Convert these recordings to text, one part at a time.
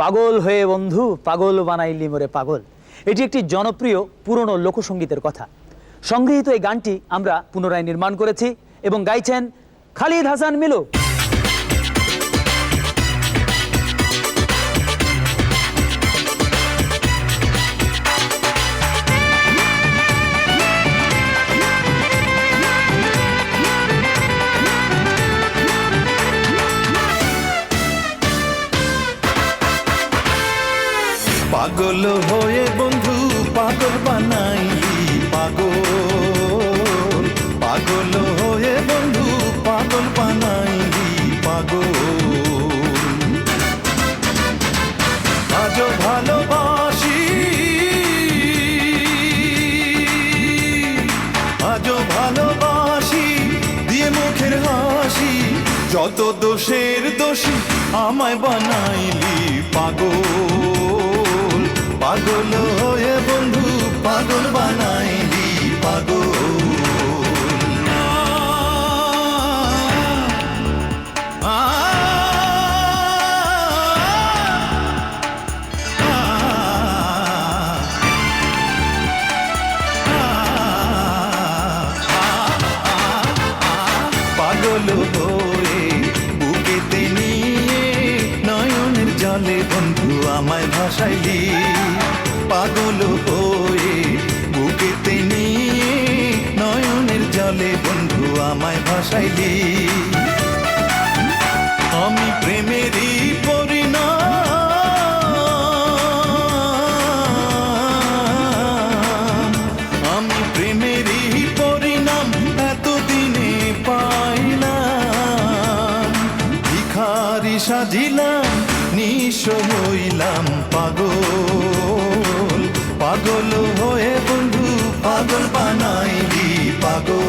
পাগল হয়ে বন্ধু, পাগল বানাইলি মোরে পাগল। এটি একটি জনপ্রিয় পুরনো লোকসঙ্গীতের কথা। সংগৃহীত এই গানটি আমরা পুনরায় নির্মাণ করেছি এবং গাইছেন খালিদ হাসান মিলু। পাগল হয়ে বন্ধু পাগল বানাইলি পাগল। পাগল হয়ে বন্ধু পাগল বানাইলি পাগল। আজও ভালোবাসি। আজও ভালোবাসি, দিয়ে মুখের হাসি। যত দোষের দোষী আমায় বানাইলি পাগল। পাগল হয়ে বন্ধু, পাগল বানাইলি পাগল। পাগল হয়ে বুকেতে নিয়ে নয়নের জলে বন্ধু আমায় ভাসাইলি। পাগল হয়ে বুকেতে নিয়ে নয়নের জলে বন্ধু আমায় ভাসাইলি। আমি প্রেমেরই আমি প্রেমেরই সাজিলাম নিঃস হইলাম পাগল। পাগল হয়ে বন্ধু, পাগল বানাই বানাইলি পাগল।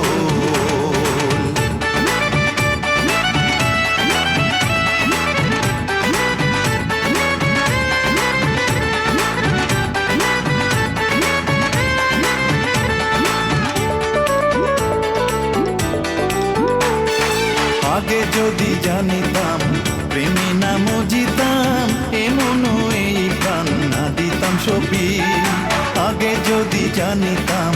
আগে যদি জানিতাম, প্রেমী নাম জিতাম এমন এই প্রাণ না দিতাম সপি আগে যদি জানিতাম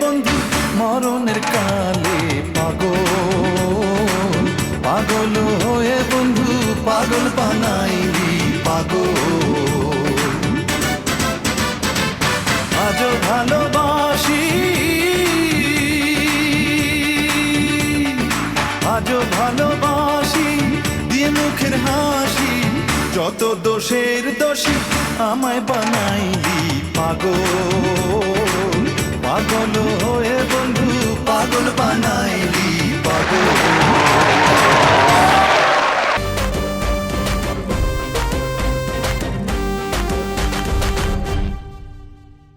বন্ধু, মরণের কালে পাগল। পাগল হয়ে বন্ধু, পাগল বানাইলি পাগল। আজও ভালোবাসি। আজও ভালোবাসি, দিয়ে মুখের হাসি। যত দোষের দোষী আমায় বানাইলি পাগল। পাগল হয়ে বন্ধু